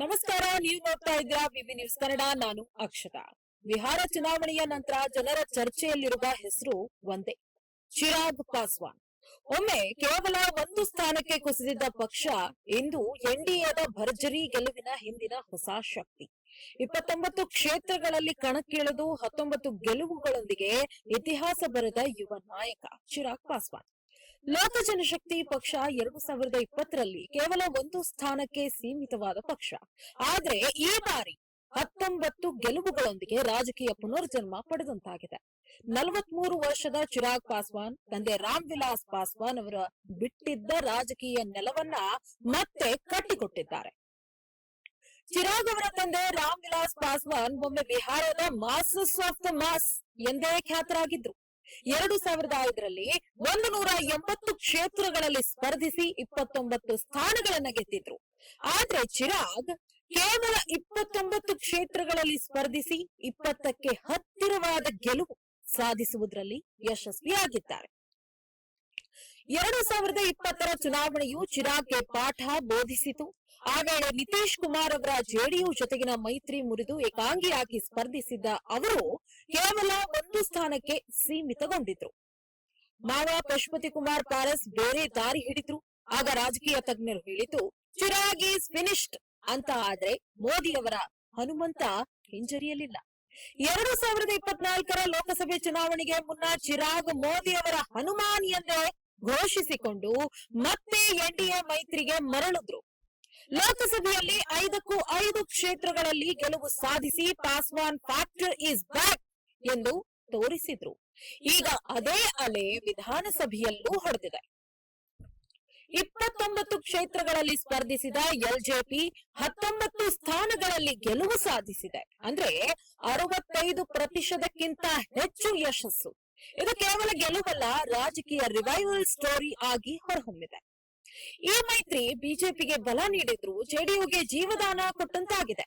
ನಮಸ್ಕಾರ, ನೀವು ನೋಡ್ತಾ ಇದ್ದೀರಾ ಬಿಬಿ ನ್ಯೂಸ್ ಕನ್ನಡ, ನಾನು ಅಕ್ಷತಾ. ಬಿಹಾರ ಚುನಾವಣೆಯ ನಂತರ ಜನರ ಚರ್ಚೆಯಲ್ಲಿರುವ ಹೆಸರು ಒಂದೇ, ಚಿರಾಗ್ ಪಾಸ್ವಾನ್. ಒಮ್ಮೆ ಕೇವಲ ಒಂದು ಸ್ಥಾನಕ್ಕೆ ಕುಸಿದಿದ್ದ ಪಕ್ಷ ಇಂದು ಎನ್ಡಿಎದ ಭರ್ಜರಿ ಗೆಲುವಿನ ಹಿಂದಿನ ಹೊಸ ಶಕ್ತಿ. ಇಪ್ಪತ್ತೊಂಬತ್ತು ಕ್ಷೇತ್ರಗಳಲ್ಲಿ ಕಣಕ್ಕಿಳಿದು ಹತ್ತೊಂಬತ್ತು ಗೆಲುವುಗಳೊಂದಿಗೆ ಇತಿಹಾಸ ಬರೆದ ಯುವ ನಾಯಕ ಚಿರಾಗ್ ಪಾಸ್ವಾನ್. ಲೋಕ ಜನಶಕ್ತಿ ಪಕ್ಷ ಎರಡು ಸಾವಿರದ ಇಪ್ಪತ್ತರಲ್ಲಿ ಕೇವಲ ಒಂದು ಸ್ಥಾನಕ್ಕೆ ಸೀಮಿತವಾದ ಪಕ್ಷ. ಆದ್ರೆ ಈ ಬಾರಿ ಹತ್ತೊಂಬತ್ತು ಗೆಲುವುಗಳೊಂದಿಗೆ ರಾಜಕೀಯ ಪುನರ್ಜನ್ಮ ಪಡೆದಂತಾಗಿದೆ. ನಲವತ್ಮೂರು ವರ್ಷದ ಚಿರಾಗ್ ಪಾಸ್ವಾನ್, ತಂದೆ ರಾಮ್ ವಿಲಾಸ್ ಪಾಸ್ವಾನ್ ಅವರ ಬಿಟ್ಟಿದ್ದ ರಾಜಕೀಯ ನೆಲವನ್ನ ಮತ್ತೆ ಕಟ್ಟಿಕೊಟ್ಟಿದ್ದಾರೆ. ಚಿರಾಗ್ ಅವರ ತಂದೆ ರಾಮ್ ವಿಲಾಸ್ ಪಾಸ್ವಾನ್, ಒಮ್ಮೆ ಬಿಹಾರದ ಮಾಸಸ್ ಆಫ್ ದ ಮಾಸ್ ಎಂದೇ ಖ್ಯಾತರಾಗಿದ್ರು. ಎರಡು ಸಾವಿರದ ಐದರಲ್ಲಿ ಒಂದು ನೂರ ಎಂಬತ್ತು ಕ್ಷೇತ್ರಗಳಲ್ಲಿ ಸ್ಪರ್ಧಿಸಿ ಇಪ್ಪತ್ತೊಂಬತ್ತು ಸ್ಥಾನಗಳನ್ನ ಗೆದ್ದಿದ್ರು. ಆದ್ರೆ ಚಿರಾಗ್ ಕೇವಲ ಇಪ್ಪತ್ತೊಂಬತ್ತು ಕ್ಷೇತ್ರಗಳಲ್ಲಿ ಸ್ಪರ್ಧಿಸಿ ಇಪ್ಪತ್ತಕ್ಕೆ ಹತ್ತಿರವಾದ ಗೆಲುವು ಸಾಧಿಸುವುದರಲ್ಲಿ ಯಶಸ್ವಿಯಾಗಿದ್ದಾರೆ. ಎರಡು ಸಾವಿರದ ಇಪ್ಪತ್ತರ ಚುನಾವಣೆಯು ಚಿರಾಗ್ಗೆ ಪಾಠ ಬೋಧಿಸಿತು. ಆ ವೇಳೆ ನಿತೀಶ್ ಕುಮಾರ್ ಅವರ ಜೆಡಿಯು ಜೊತೆಗಿನ ಮೈತ್ರಿ ಮುರಿದು ಏಕಾಂಗಿಯಾಗಿ ಸ್ಪರ್ಧಿಸಿದ್ದ ಅವರು ಕೇವಲ ಒಂದು ಸ್ಥಾನಕ್ಕೆ ಸೀಮಿತಗೊಂಡಿದ್ರು. ಮಾವ ಪಶುಪತಿ ಕುಮಾರ್ ಪಾರಸ್ ಬೇರೆ ದಾರಿ ಹಿಡಿದ್ರು. ಆಗ ರಾಜಕೀಯ ತಜ್ಞರು ಹೇಳಿತು ಚಿರಾಗ್ ಈಸ್ ಫಿನಿಶ್ಡ್ ಅಂತ ಆದ್ರೆ ಮೋದಿ ಅವರ ಹನುಮಂತ ಹಿಂಜರಿಯಲಿಲ್ಲ. ಎರಡು ಸಾವಿರದ ಇಪ್ಪತ್ನಾಲ್ಕರ ಲೋಕಸಭೆ ಚುನಾವಣೆಗೆ ಮುನ್ನ ಚಿರಾಗ್ ಮೋದಿ ಅವರ ಹನುಮಾನ್ ಎಂದೇ ಘೋಷಿಸಿಕೊಂಡು ಮತ್ತೆ ಎನ್ಡಿಎ ಮೈತ್ರಿಗೆ ಮರಳಿದ್ರು. ಲೋಕಸಭೆಯಲ್ಲಿ ಐದಕ್ಕೂ ಐದು ಕ್ಷೇತ್ರಗಳಲ್ಲಿ ಗೆಲುವು ಸಾಧಿಸಿ ಪಾಸ್ವಾನ್ ಫ್ಯಾಕ್ಟರ್ ಇಸ್ ಬ್ಯಾಕ್ ಎಂದು ತೋರಿಸಿದ್ರು. ಈಗ ಅದೇ ಅಲೆ ವಿಧಾನಸಭೆಯಲ್ಲೂ ಹೊಡೆದಿದೆ. ಇಪ್ಪತ್ತೊಂಬತ್ತು ಕ್ಷೇತ್ರಗಳಲ್ಲಿ ಸ್ಪರ್ಧಿಸಿದ ಎಲ್ಜೆಪಿ ಹತ್ತೊಂಬತ್ತು ಸ್ಥಾನಗಳಲ್ಲಿ ಗೆಲುವು ಸಾಧಿಸಿದೆ. ಅಂದ್ರೆ ಅರವತ್ತೈದು ಪ್ರತಿಶತಕ್ಕಿಂತ ಹೆಚ್ಚು ಯಶಸ್ಸು. ಇದು ಕೇವಲ ಗೆಲುವಲ್ಲ, ರಾಜಕೀಯ ರಿವೈವಲ್ ಸ್ಟೋರಿ ಆಗಿ ಹೊರಹೊಮ್ಮಿದೆ. ಈ ಮೈತ್ರಿ ಬಿಜೆಪಿಗೆ ಬಲ ನೀಡಿದ್ರು ಜೆಡಿಯುಗೆ ಜೀವದಾನ ಕೊಟ್ಟಂತಾಗಿದೆ.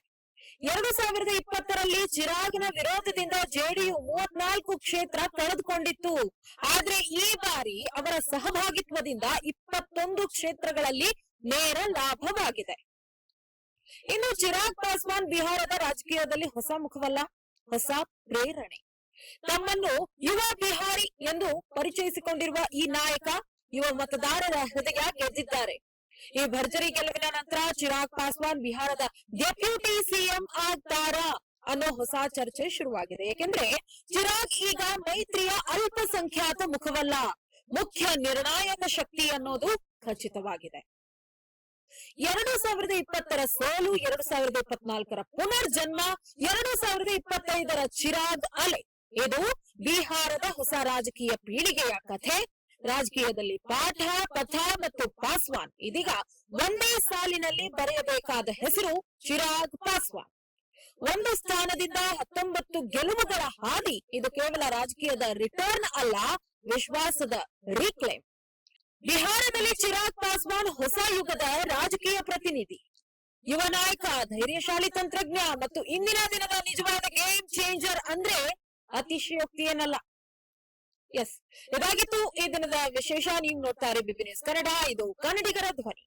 ಎರಡು ಸಾವಿರದ ಇಪ್ಪತ್ತರಲ್ಲಿ ಚಿರಾಗಿನ ವಿರೋಧದಿಂದ ಜೆಡಿಯು ಮೂವತ್ನಾಲ್ಕು ಕ್ಷೇತ್ರ ಕಳೆದುಕೊಂಡಿತ್ತು. ಆದ್ರೆ ಈ ಬಾರಿ ಅವರ ಸಹಭಾಗಿತ್ವದಿಂದ ಇಪ್ಪತ್ತೊಂದು ಕ್ಷೇತ್ರಗಳಲ್ಲಿ ನೇರ ಲಾಭವಾಗಿದೆ. ಇನ್ನು ಚಿರಾಗ್ ಪಾಸ್ವಾನ್ ಬಿಹಾರದ ರಾಜಕೀಯದಲ್ಲಿ ಹೊಸ ಮುಖವಲ್ಲ, ಹೊಸ ಪ್ರೇರಣೆ. ತಮ್ಮನ್ನು ಯುವ ಬಿಹಾರಿ ಎಂದು ಪರಿಚಯಿಸಿಕೊಂಡಿರುವ ಈ ನಾಯಕ ಯುವ ಮತದಾರರ ಹೃದಯ ಗೆದ್ದಿದ್ದಾರೆ ಈ ಭರ್ಜರಿ ಗೆಲುವಿನ ನಂತರ ಚಿರಾಗ್ ಪಾಸ್ವಾನ್ ಬಿಹಾರದ ಡೆಪ್ಯೂಟಿ ಸಿಎಂ ಆಗ್ತಾರಾ ಅನ್ನೋ ಹೊಸ ಚರ್ಚೆ ಶುರುವಾಗಿದೆ. ಏಕೆಂದ್ರೆ ಚಿರಾಗ್ ಈಗ ಮೈತ್ರಿಯ ಅಲ್ಪಸಂಖ್ಯಾತ ಮುಖವಲ್ಲ, ಮುಖ್ಯ ನಿರ್ಣಾಯಕ ಶಕ್ತಿ ಅನ್ನೋದು ಖಚಿತವಾಗಿದೆ. ಎರಡು ಸಾವಿರದ ಇಪ್ಪತ್ತರ ಸೋಲು, ಎರಡು ಸಾವಿರದ ಇಪ್ಪತ್ನಾಲ್ಕರ ಪುನರ್ಜನ್ಮ, ಎರಡು ಸಾವಿರದ ಇಪ್ಪತ್ತೈದರ ಚಿರಾಗ್ ಅಲೆ ಇದು ಬಿಹಾರದ ಹೊಸ ರಾಜಕೀಯ ಪೀಳಿಗೆಯ ಕಥೆ. ರಾಜಕೀಯದಲ್ಲಿ ಪಾಠ, ಪಥ ಮತ್ತು ಪಾಸ್ವಾನ್. ಇದೀಗ ಒಂದೇ ಸಾಲಿನಲ್ಲಿ ಬರೆಯಬೇಕಾದ ಹೆಸರು ಚಿರಾಗ್ ಪಾಸ್ವಾನ್. ಒಂದು ಸ್ಥಾನದಿಂದ ಹತ್ತೊಂಬತ್ತು ಗೆಲುವುಗಳ ಹಾದಿ. ಇದು ಕೇವಲ ರಾಜಕೀಯದ ರಿಟರ್ನ್ ಅಲ್ಲ, ವಿಶ್ವಾಸದ ರೀಕ್ಲೇಮ್ ಬಿಹಾರದಲ್ಲಿ ಚಿರಾಗ್ ಪಾಸ್ವಾನ್ ಹೊಸ ಯುಗದ ರಾಜಕೀಯ ಪ್ರತಿನಿಧಿ. ಯುವ ನಾಯಕ, ಧೈರ್ಯಶಾಲಿ ತಂತ್ರಜ್ಞ ಮತ್ತು ಇಂದಿನ ದಿನದ ನಿಜವಾದ ಗೇಮ್ ಚೇಂಜರ್ ಅಂದ್ರೆ ಅತಿಶಯೋಕ್ತಿ ಏನಲ್ಲ ಎಸ್ ಇದಾಗಿತ್ತು ಈ ದಿನದ ವಿಶೇಷ ನೀವು ನೋಡ್ತಾರೆ ಇರಿ ಬಿಬಿ ನ್ಯೂಸ್ ಕನ್ನಡ. ಇದು ಕನ್ನಡಿಗರ ಧ್ವನಿ.